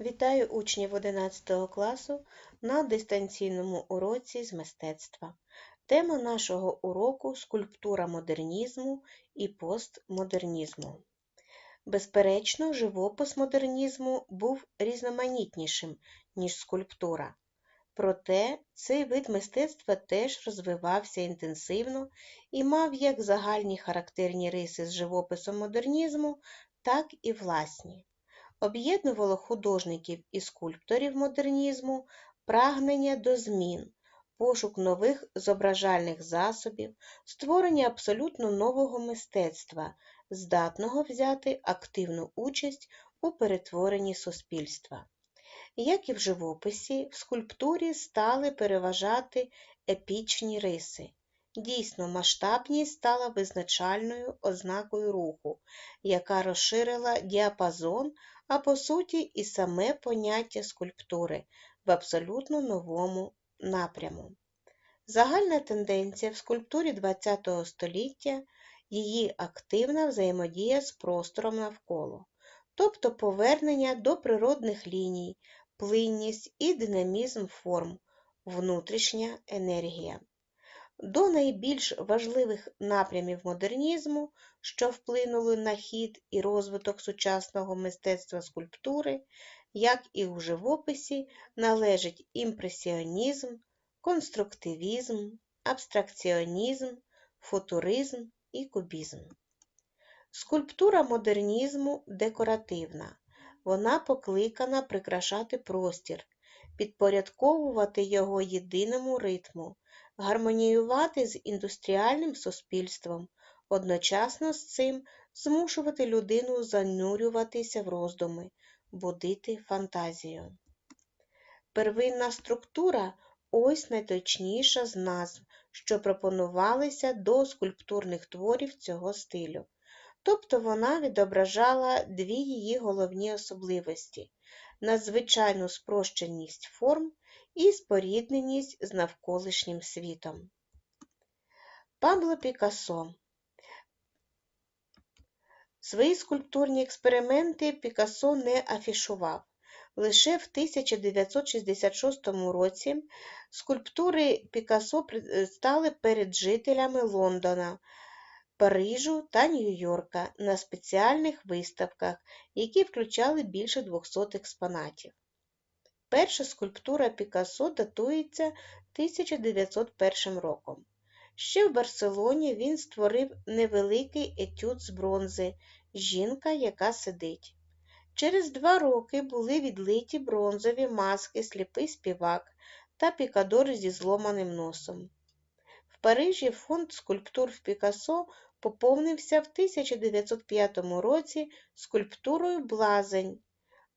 Вітаю учнів 11 класу на дистанційному уроці з мистецтва. Тема нашого уроку скульптура модернізму і постмодернізму. Безперечно, живопис модернізму був різноманітнішим, ніж скульптура. Проте цей вид мистецтва теж розвивався інтенсивно і мав як загальні характерні риси з живописом модернізму, так і власні об'єднувало художників і скульпторів модернізму прагнення до змін, пошук нових зображальних засобів, створення абсолютно нового мистецтва, здатного взяти активну участь у перетворенні суспільства. Як і в живописі, в скульптурі стали переважати епічні риси. Дійсно, масштабність стала визначальною ознакою руху, яка розширила діапазон а по суті і саме поняття скульптури в абсолютно новому напряму. Загальна тенденція в скульптурі ХХ століття її активна взаємодія з простором навколо, тобто повернення до природних ліній, плинність і динамізм форм, внутрішня енергія. До найбільш важливих напрямів модернізму, що вплинули на хід і розвиток сучасного мистецтва скульптури, як і у живописі, належать імпресіонізм, конструктивізм, абстракціонізм, футуризм і кубізм. Скульптура модернізму декоративна, вона покликана прикрашати простір, підпорядковувати його єдиному ритму гармоніювати з індустріальним суспільством, одночасно з цим змушувати людину занурюватися в роздуми, будити фантазію. Первинна структура ось найточніша з назв, що пропонувалися до скульптурних творів цього стилю. Тобто вона відображала дві її головні особливості надзвичайну спрощеність форм і спорідненість з навколишнім світом. Пабло Пікассо Свої скульптурні експерименти Пікассо не афішував. Лише в 1966 році скульптури Пікассо стали перед жителями Лондона, Парижу та Нью-Йорка на спеціальних виставках, які включали більше 200 експонатів. Перша скульптура Пікассо датується 1901 роком. Ще в Барселоні він створив невеликий етюд з бронзи Жінка, яка сидить. Через два роки були відлиті бронзові маски Сліпий співак та Пікадор зі зломаним носом. В Парижі фонд скульптур в Пікассо поповнився в 1905 році скульптурою Блазень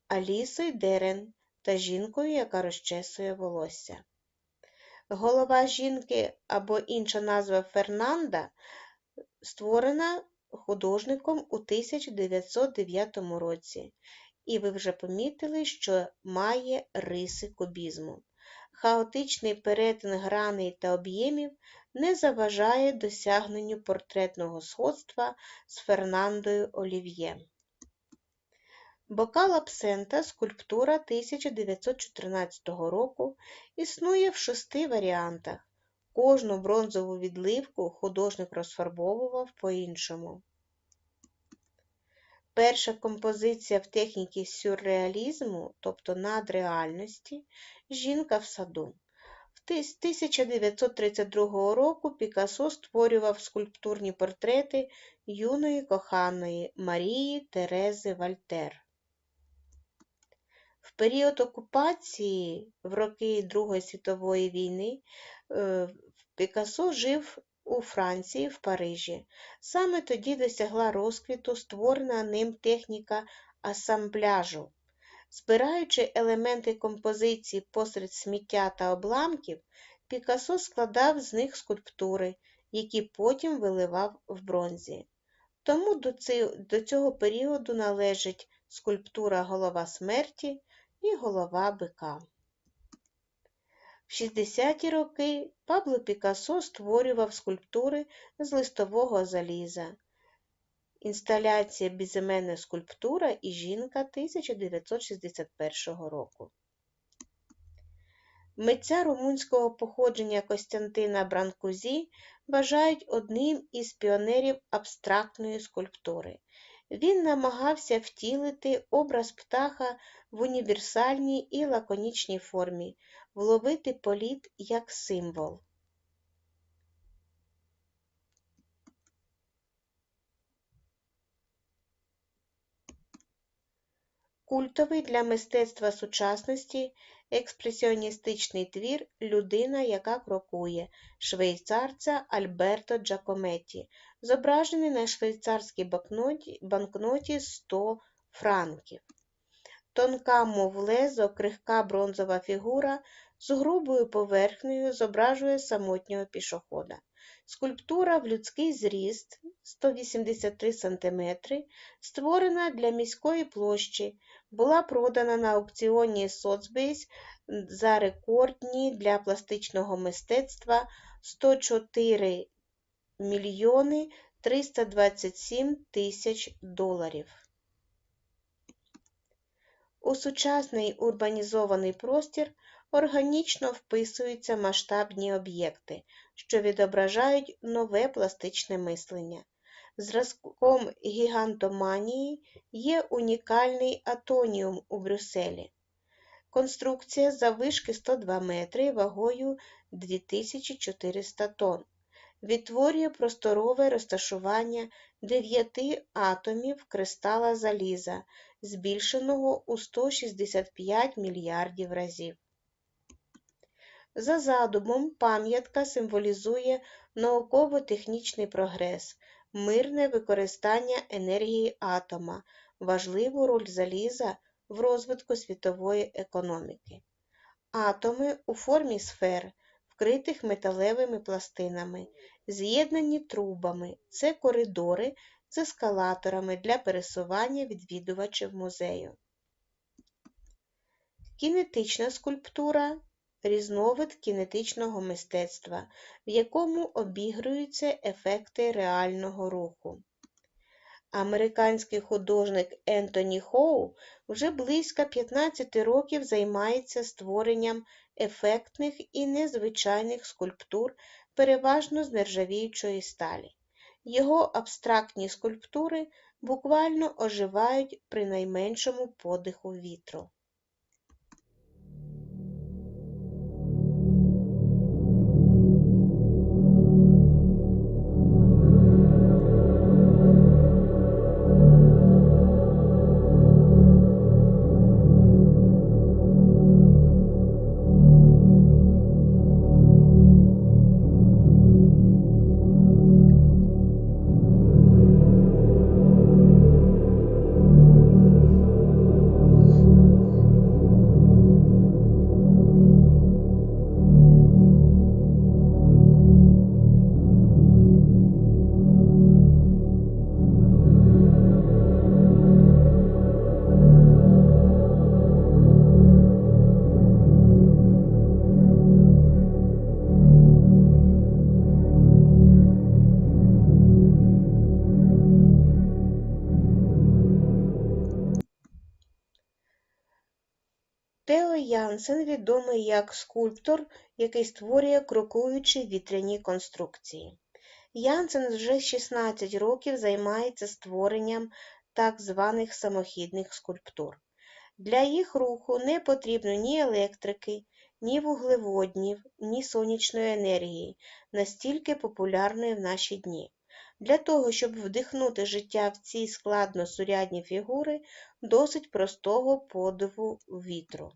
Алісою Дерен та жінкою, яка розчесує волосся. Голова жінки або інша назва Фернанда створена художником у 1909 році, і ви вже помітили, що має риси кубізму. Хаотичний перетин граней та об'ємів не заважає досягненню портретного сходства з Фернандою Олів'є. Бокал абсента скульптура 1914 року існує в шести варіантах. Кожну бронзову відливку художник розфарбовував по-іншому. Перша композиція в техніці сюрреалізму, тобто надреальності, жінка в саду. З 1932 року Пікассо створював скульптурні портрети юної коханої Марії Терези Вальтер. Період окупації в роки Другої світової війни е, Пікассо жив у Франції в Парижі. Саме тоді досягла розквіту створена ним техніка асамбляжу. Збираючи елементи композиції посеред сміття та обламків, Пікассо складав з них скульптури, які потім виливав в бронзі. Тому до цього періоду належить скульптура Голова смерті і голова бика. В 60-ті роки Пабло Пікассо створював скульптури з листового заліза Інсталяція Безіменна скульптура і жінка 1961 року. Митця румунського походження Костянтина Бранкузі вважають одним із піонерів абстрактної скульптури. Він намагався втілити образ птаха в універсальній і лаконічній формі, вловити політ як символ. Культовий для мистецтва сучасності експресіоністичний твір Людина, яка крокує швейцарця Альберто Джакометті, зображений на швейцарській банкноті, банкноті 100 франків. Тонка, мов лезо, крихка бронзова фігура з грубою поверхнею зображує самотнього пішохода. Скульптура в людський зріст 183 см, створена для міської площі, була продана на аукціоні Соцбейс за рекордні для пластичного мистецтва 104 мільйони 327 тисяч доларів. У сучасний урбанізований простір органічно вписуються масштабні об'єкти, що відображають нове пластичне мислення. Зразком гігантоманії є унікальний атоніум у Брюсселі. Конструкція заввишки 102 метри вагою 2400 тонн. Відтворює просторове розташування дев'яти атомів кристала заліза, збільшеного у 165 мільярдів разів. За задумом, пам'ятка символізує науково-технічний прогрес, мирне використання енергії атома, важливу роль заліза в розвитку світової економіки. Атоми у формі сфер, вкритих металевими пластинами, з'єднані трубами, це коридори з ескалаторами для пересування відвідувачів музею. Кінетична скульптура різновид кінетичного мистецтва, в якому обігруються ефекти реального руху. Американський художник Ентоні Хоу вже близько 15 років займається створенням ефектних і незвичайних скульптур, переважно з нержавіючої сталі. Його абстрактні скульптури буквально оживають при найменшому подиху вітру. Янсен відомий як скульптор, який створює крокуючі вітряні конструкції. Янсен вже 16 років займається створенням так званих самохідних скульптур. Для їх руху не потрібно ні електрики, ні вуглеводнів, ні сонячної енергії, настільки популярної в наші дні. Для того, щоб вдихнути життя в ці складно сурядні фігури, досить простого подиву вітру.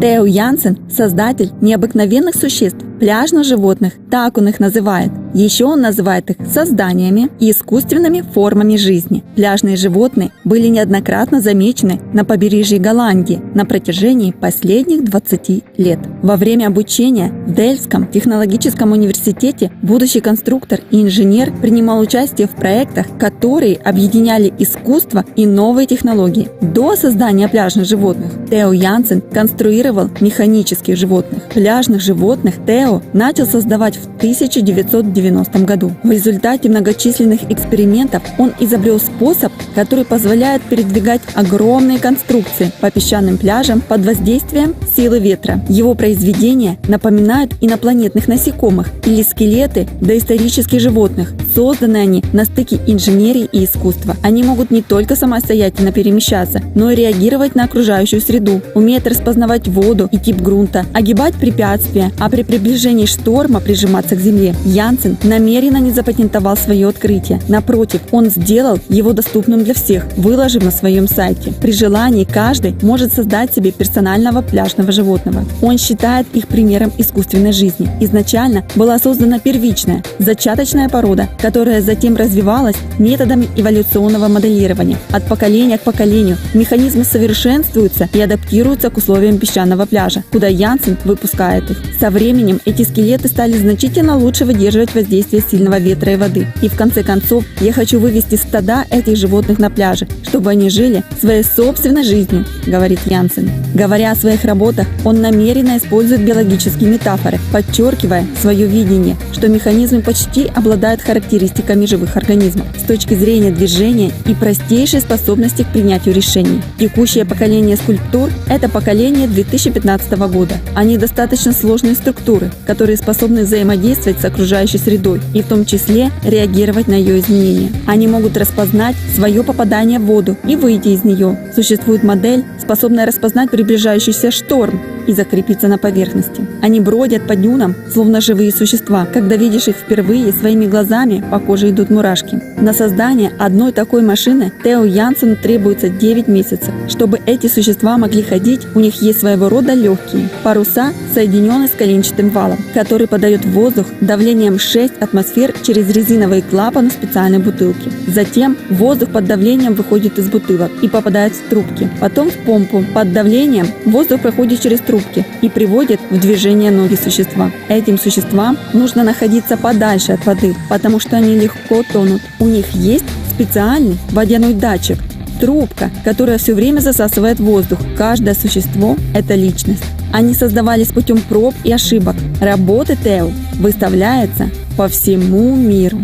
Тео Янсен – создатель необыкновенных существ, пляжных животных, так он их называет. Еще он называет их созданиями и искусственными формами жизни. Пляжные животные были неоднократно замечены на побережье Голландии на протяжении последних 20 лет. Во время обучения в Дельском технологическом университете будущий конструктор и инженер принимал участие в проектах, которые объединяли искусство и новые технологии. До создания пляжных животных Тео Янсен конструировал механических животных. Пляжных животных Тео начал создавать в 1990 году. В результате многочисленных экспериментов он изобрел способ, который позволяет передвигать огромные конструкции по песчаным пляжам под воздействием силы ветра. Его произведения напоминают инопланетных насекомых или скелеты доисторических животных. Созданы они на стыке инженерии и искусства. Они могут не только самостоятельно перемещаться, но и реагировать на окружающую среду, умеют распознавать воду и тип грунта, огибать препятствия, а при приближении шторма прижиматься к земле. Янсен намеренно не запатентовал свое открытие. Напротив, он сделал его доступным для всех, выложив на своем сайте. При желании каждый может создать себе персонального пляжного животного. Он считает их примером искусственной жизни. Изначально была создана первичная, зачаточная порода, которая затем развивалась методами эволюционного моделирования. От поколения к поколению механизмы совершенствуются и адаптируются к условиям песчаного пляжа, куда Янсен выпускает их. Со временем эти скелеты стали значительно лучше выдерживать воздействие сильного ветра и воды. И в конце концов, я хочу вывести стада этих животных на пляже, чтобы они жили своей собственной жизнью, говорит Янсен. Говоря о своих работах, он намеренно использует биологические метафоры, подчеркивая свое видение, что механизмы почти обладают характеристиками живых организмов с точки зрения движения и простейшей способности к принятию решений. Текущее поколение скульптур – это поколение 2015 года. Они достаточно сложные структуры, которые способны взаимодействовать с окружающей средой и в том числе реагировать на ее изменения. Они могут распознать свое попадание в воду и выйти из нее. Существует модель, способная распознать приближающийся шторм и закрепиться на поверхности. Они бродят по дюнам, словно живые существа. Когда видишь их впервые, своими глазами по коже идут мурашки. На создание одной такой машины Тео Янсену требуется 9 месяцев. Чтобы эти существа могли ходить, у них есть своего рода легкие паруса, соединенные с коленчатым валом, который подает воздух давлением 6 атмосфер через резиновые клапаны специальной бутылки. Затем воздух под давлением выходит из бутылок и попадает в трубки. Потом в помпу. Под давлением воздух проходит через трубки и приводит в движение ноги существа. Этим существам нужно находиться подальше от воды, потому что они легко тонут. У них есть специальный водяной датчик, трубка, которая все время засасывает воздух. Каждое существо – это личность. Они создавались путем проб и ошибок. Работы Тео выставляются по всему миру.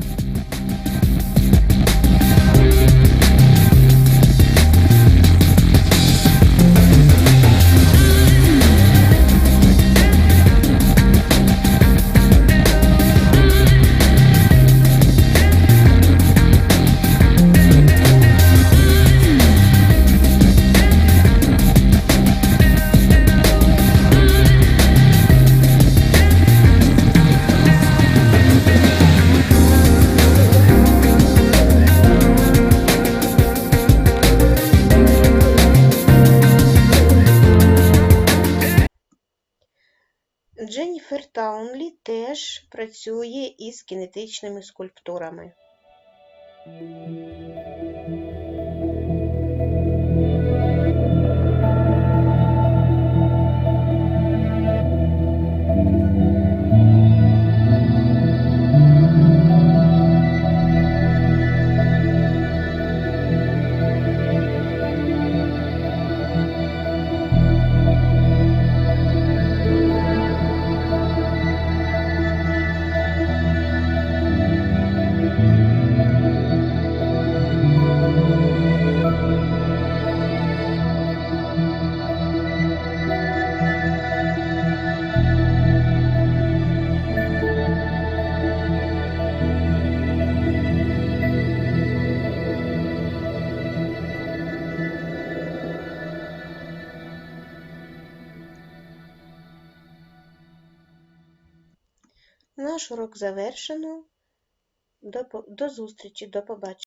Теж працює із кінетичними скульптурами. Урок завершено. До, до зустрічі, до побачення.